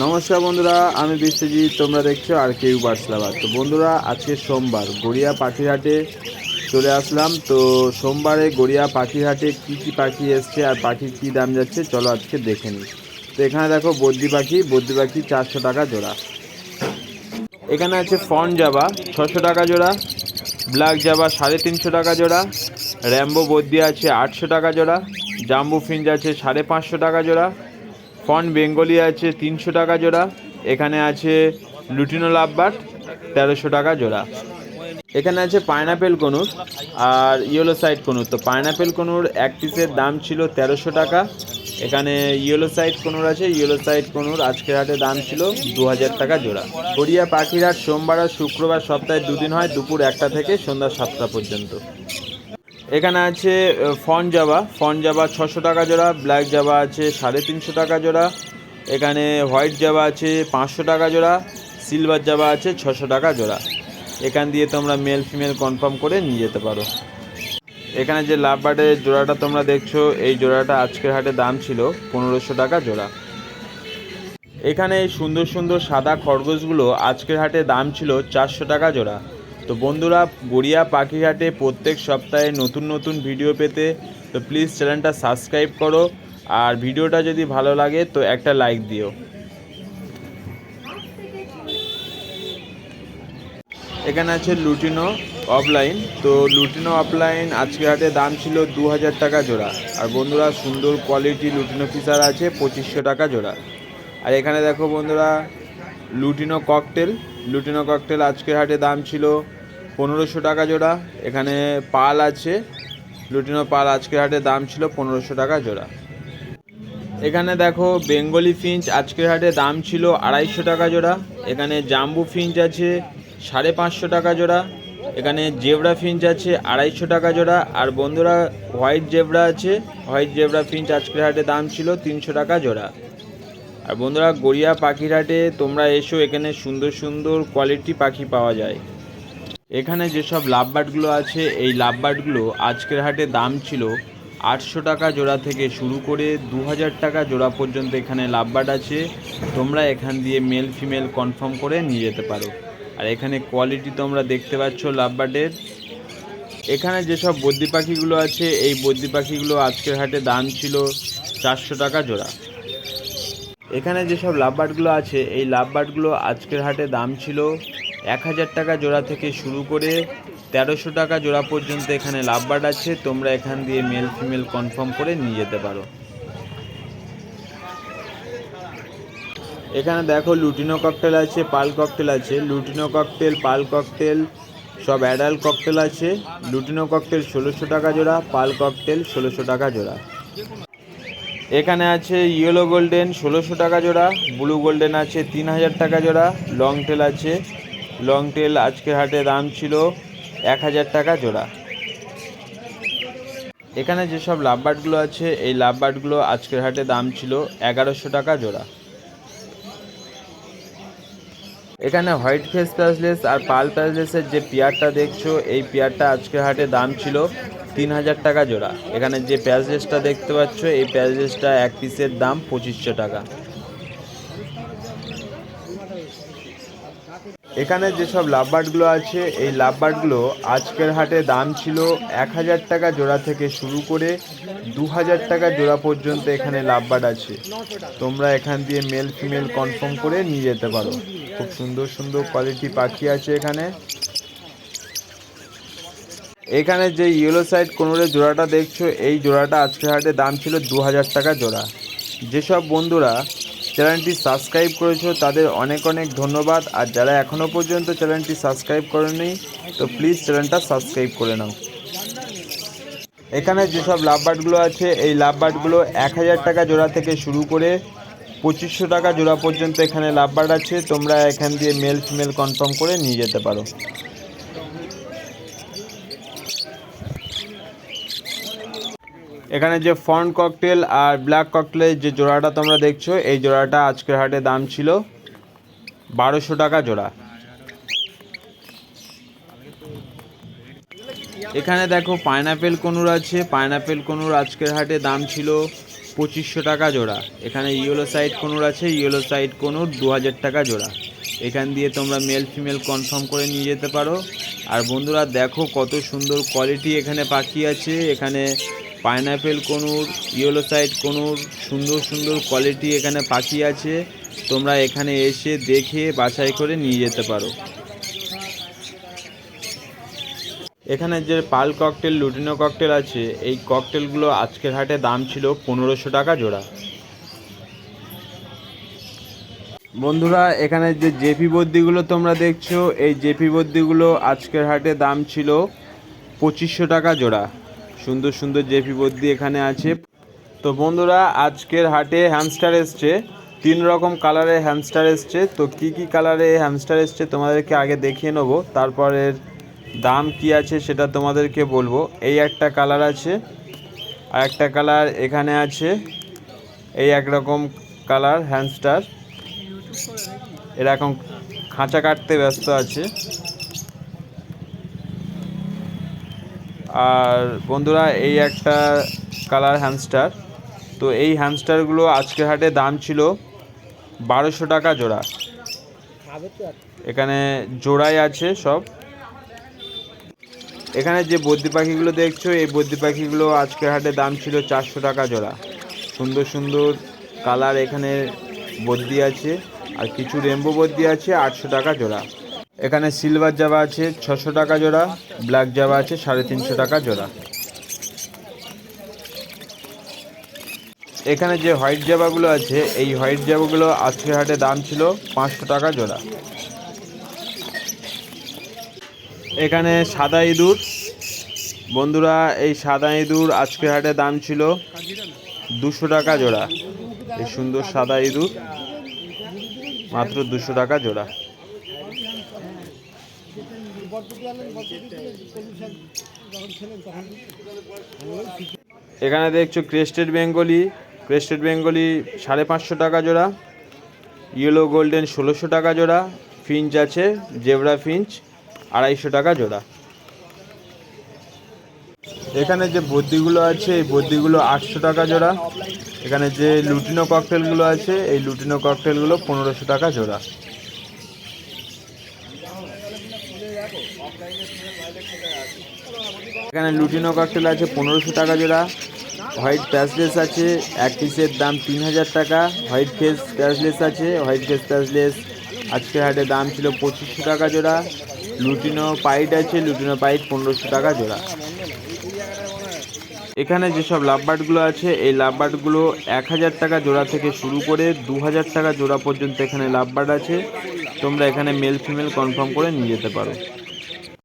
নমস্কার বন্ধুরা, আমি বিশ্বজিৎ, তোমরা দেখছ আর কেউ বার্সলাবার তো বন্ধুরা, আজকে সোমবার, গড়িয়া পাখিরহাটে চলে আসলাম। তো সোমবারে গড়িয়া পাখিরহাটে কী কী পাখি এসছে আর পাখির কী দাম যাচ্ছে, চলো আজকে দেখে নিই। তো এখানে দেখো বদ্রি পাখি বদ্রি পাখি চারশো টাকা জোড়া। এখানে আছে ফন জাবা, ছশো টাকা জোড়া। ব্ল্যাক জাবা, সাড়ে তিনশো টাকা জোড়া। র্যাম্বো বদ্রি আছে আটশো টাকা জোড়া। জাম্বু ফিঞ্জ আছে সাড়ে পাঁচশো টাকা জোড়া। ফন বেঙ্গলি আছে তিনশো টাকা জোড়া, এখানে আছে লুটিনো লাভবাট তেরোশো টাকা জোড়া। এখানে আছে পাইনাপেল কনুর আর ইয়েলো সাইড কনুর। তো পাইনাপেল কনুর এক পিসের দাম ছিল তেরোশো টাকা, এখানে ইয়েলো সাইড কনুর আছে, ইয়েলো সাইড কনুর আজকের হাটে দাম ছিল দু হাজার টাকা জোড়া। গড়িয়া পাখির হাট সোমবার আর শুক্রবার সপ্তাহে দুদিন হয়, দুপুর একটা থেকে সন্ধ্যা সাতটা পর্যন্ত। এখানে আছে ফন জাবা। ফন জাবা ছশো টাকা জোড়া ব্ল্যাক জাবা আছে সাড়ে তিনশো টাকা জোড়া। এখানে হোয়াইট জাবা আছে পাঁচশো টাকা জোড়া সিলভার জাবা আছে ছশো টাকা জোড়া। এখান দিয়ে তোমরা মেল ফিমেল কনফার্ম করে নিয়ে যেতে পারো। এখানে যে লাভ বার্ডের জোড়াটা তোমরা দেখছ, এই জোড়াটা আজকের হাটে দাম ছিল পনেরোশো টাকা জোড়া। এখানে এই সুন্দর সুন্দর সাদা খরগোশগুলো আজকের হাটে দাম ছিল চারশো টাকা জোড়া। তো বন্ধুরা, গড়িয়া পাখিঘাটে প্রত্যেক সপ্তাহে নতুন নতুন ভিডিও পেতে, তো প্লিজ চ্যানেলটা সাবস্ক্রাইব করো। আর ভিডিওটা যদি ভালো লাগে, তো একটা লাইক দিও। এখানে আছে লুটিনো অফলাইন তো লুটিনো অফলাইন আজকে হাটে দাম ছিল দু হাজার টাকা জোড়া। আর বন্ধুরা, সুন্দর কোয়ালিটি লুটিনো ফিসার আছে, পঁচিশশো টাকা জোড়া। আর এখানে দেখো বন্ধুরা লুটিনো ককটেল। লুটিনো ককটেল আজকের হাটে দাম ছিল পনেরোশো টাকা জোড়া। এখানে পাল আছে। লুটিনো পাল আজকের হাটে দাম ছিল পনেরোশো টাকা জোড়া। এখানে দেখো বেঙ্গলি ফিঞ্চ আজকের হাটে দাম ছিল আড়াইশো টাকা জোড়া। এখানে জাম্বু ফিঞ্চ আছে সাড়ে পাঁচশো টাকা জোড়া। এখানে জেবরা ফিঞ্চ আছে আড়াইশো টাকা জোড়া। আর বন্ধুরা, হোয়াইট জেবরা আছে। হোয়াইট জেবরা ফিঞ্চ আজকের হাটে দাম ছিল তিনশো টাকা জোড়া। আর বন্ধুরা, গড়িয়া পাখির হাটে তোমরা এসো, এখানে সুন্দর সুন্দর কোয়ালিটি পাখি পাওয়া যায়। এখানে যেসব লাভবার্ডগুলো আছে, এই লাভবার্ডগুলো আজকের হাটে দাম ছিল আটশো টাকা জোড়া থেকে শুরু করে দু হাজার টাকা জোড়া পর্যন্ত এখানে লাভবার্ড আছে। তোমরা এখান দিয়ে মেল ফিমেল কনফার্ম করে নিয়ে যেতে পারো। আর এখানে কোয়ালিটি তোমরা দেখতে পাচ্ছ লাভবার্ডের এখানে যেসব বদ্যি পাখিগুলো আছে, এই বদ্যি পাখিগুলো আজকের হাটে দাম ছিল চারশো টাকা জোড়া। এখানে যেসব লাভবার্ডগুলো আছে, এই লাভবার্ডগুলো আজকের হাটে দাম ছিল এক হাজার টাকা জোড়া থেকে শুরু করে তেরোশো টাকা জোড়া পর্যন্ত এখানে লাভবার্ড আছে। তোমরা এখান দিয়ে মেল ফিমেল কনফার্ম করে নিয়ে যেতে পারো। এখানে দেখো লুটিনো ককটেল আছে, পাল ককটেল আছে, লুটিনো ককটেল পাল ককটেল সব অ্যাডাল্ট ককটেল আছে। লুটিনো ককটেল ষোলোশো টাকা জোড়া, পাল ককটেল ষোলোশো টাকা জোড়া। এখানে আছে ইয়েলো গোল্ডেন ষোলোশো টাকা জোড়া ব্লু গোল্ডেন আছে তিন হাজার টাকা জোড়া লং টেল আছে। লং টেল আজকের হাটে দাম ছিল এক হাজার টাকা জোড়া। এখানে যেসব লাভবার্ডগুলো আছে, এই লাভবার্ডগুলো আজকের হাটে দাম ছিল এগারোশো টাকা জোড়া। এখানে হোয়াইট ফেস প্যাসলেস আর পাল প্যাসলেসের যে পেয়ারটা দেখছ, এই পেয়ারটা আজকের হাটে দাম ছিল তিন হাজার টাকা জোড়া। এখানে যে প্যাসলেসটা দেখতে পাচ্ছ, এই প্যাসলেসটা এক পিসের দাম পঁচিশশো টাকা। এখানে যেসব লাভবার্ডগুলো আছে, এই লাভবার্ডগুলো আজকের হাটে দাম ছিল এক হাজার টাকা জোড়া থেকে শুরু করে দু হাজার টাকা জোড়া পর্যন্ত এখানে লাভবার্ড আছে। তোমরা এখান দিয়ে মেল ফিমেল কনফার্ম করে নিয়ে যেতে পারো। খুব সুন্দর সুন্দর কোয়ালিটি পাখি আছে এখানে। এখানে যে ইয়েলো সাইড কোনোরে জোড়াটা দেখছ, এই জোড়াটা আজকের হাটে দাম ছিল দু হাজার টাকা জোড়া। যেসব বন্ধুরা চ্যানেলটি সাবস্ক্রাইব করেছ, তাদের অনেক অনেক ধন্যবাদ। আর যারা এখনও পর্যন্ত চ্যানেলটি সাবস্ক্রাইব করেনি, তো প্লিজ চ্যানেলটা সাবস্ক্রাইব করে নাও। এখানে যেসব লাভবার্ডগুলো আছে, এই লাভবার্ডগুলো এক হাজার টাকা জোড়া থেকে শুরু করে পঁচিশশো টাকা জোড়া পর্যন্ত এখানে লাভবার্ড আছে। তোমরা এখান দিয়ে মেল ফিমেল কনফার্ম করে নিয়ে যেতে পারো। এখানে যে ফন্ট ককটেল আর ব্ল্যাক ককটেলের যে জোড়াটা তোমরা দেখছ, এই জোড়াটা আজকের হাটে দাম ছিল বারোশো টাকা জোড়া। এখানে দেখো পাইনাপেল কনুর আছে। পাইনাপেল কনুর আজকের হাটে দাম ছিল পঁচিশশো টাকা জোড়া। এখানে ইয়েলো সাইড কনুর আছে। ইয়েলো সাইড কোনুর দু হাজার টাকা জোড়া। এখান দিয়ে তোমরা মেল ফিমেল কনফার্ম করে নিয়ে যেতে পারো। আর বন্ধুরা দেখো কত সুন্দর কোয়ালিটি এখানে পাখি আছে। এখানে pineapple conure yellow side conure, সুন্দর সুন্দর কোয়ালিটি এখানে পাখি আছে। তোমরা এখানে এসে দেখে বাছাই করে নিয়ে যেতে পারো। এখানে যে পাল ককটেল লুটিনো ককটেল আছে, এই ককটেলগুলো আজকের হাটে দাম ছিল পনেরোশো টাকা জোড়া। বন্ধুরা, এখানে যে জেপি বদ্যিগুলো তোমরা দেখছ, এই জেপি বদ্যিগুলো আজকের হাটে দাম ছিল পঁচিশশো টাকা জোড়া। সুন্দর সুন্দর জেপি বদ্যি এখানে আছে। তো বন্ধুরা, আজকের হাটে হ্যামস্টার এসছে। তিন রকম কালারের হ্যামস্টার এসছে। তো কি কি কালারে হ্যামস্টার এসছে তোমাদেরকে আগে দেখিয়ে নেব। তারপরের দাম কি আছে সেটা তোমাদেরকে বলব। এই একটা কালার আছে, আর একটা কালার এখানে আছে। এই একরকম কালার হ্যামস্টার এরকম খাঁচা কাটতে ব্যস্ত আছে। আর বন্ধুরা, এই একটা কালার হ্যামস্টার তো এই হ্যামস্টারগুলো আজকের হাটে দাম ছিল বারোশো টাকা জোড়া। এখানে জোড়াই আছে সব। এখানে যে বদ্যি পাখিগুলো দেখছ, এই বদ্যি পাখিগুলো আজকের হাটে দাম ছিল চারশো টাকা জোড়া। সুন্দর সুন্দর কালার এখানে বদ্যি আছে, আর কিছু রেমবো বদ্যি আছে, আটশো টাকা জোড়া। এখানে সিলভার জাবা আছে, ছশো টাকা জোড়া ব্ল্যাক জাবা আছে, সাড়ে তিনশো টাকা জোড়া। এখানে যে হোয়াইট জাবাগুলো আছে, এই হোয়াইট জাবাগুলো আজকের হাটে দাম ছিল পাঁচশো টাকা জোড়া। এখানে সাদা ইঁদুর। বন্ধুরা, এই সাদা ইঁদুর আজকের হাটে দাম ছিল দুশো টাকা জোড়া। এই সুন্দর সাদা ইঁদুর, মাত্র দুশো টাকা জোড়া। এখানে দেখছ ক্রেস্টেড বেঙ্গলি ক্রেস্টেড বেঙ্গলি সাড়ে পাঁচশো টাকা জোড়া ইয়েলো গোল্ডেন ষোলোশো টাকা জোড়া ফিঞ্চ আছে জেবরা ফিঞ্চ আড়াইশো টাকা জোড়া। এখানে যে বদ্যিগুলো আছে, এই বদ্যিগুলো আটশো টাকা জোড়া। এখানে যে লুটিনো ককটেলগুলো আছে, এই লুটিনো ককটেলগুলো পনেরোশো টাকা জোড়া। এখানে লুটিনো ককটেল আছে, পনেরোশো টাকা জোড়া। হোয়াইট প্যাসলেস আছে, এক পিসের দাম তিন হাজার টাকা। হোয়াইট ফেস প্যাসলেস আছে হোয়াইট ফেস প্যাসলেস আজকের হাটে দাম ছিল পঁচিশশো টাকা জোড়া। লুটিনো পাইট আছে, লুটিনো পাইট পনেরোশো টাকা জোড়া। এখানে যেসব লাভবার্ডগুলো আছে, এই লাভবার্ডগুলো এক হাজার টাকা জোড়া থেকে শুরু করে দু হাজার টাকা জোড়া পর্যন্ত এখানে লাভবার্ড আছে। তোমরা এখানে মেল ফিমেল কনফার্ম করে নিয়ে যেতে পারো।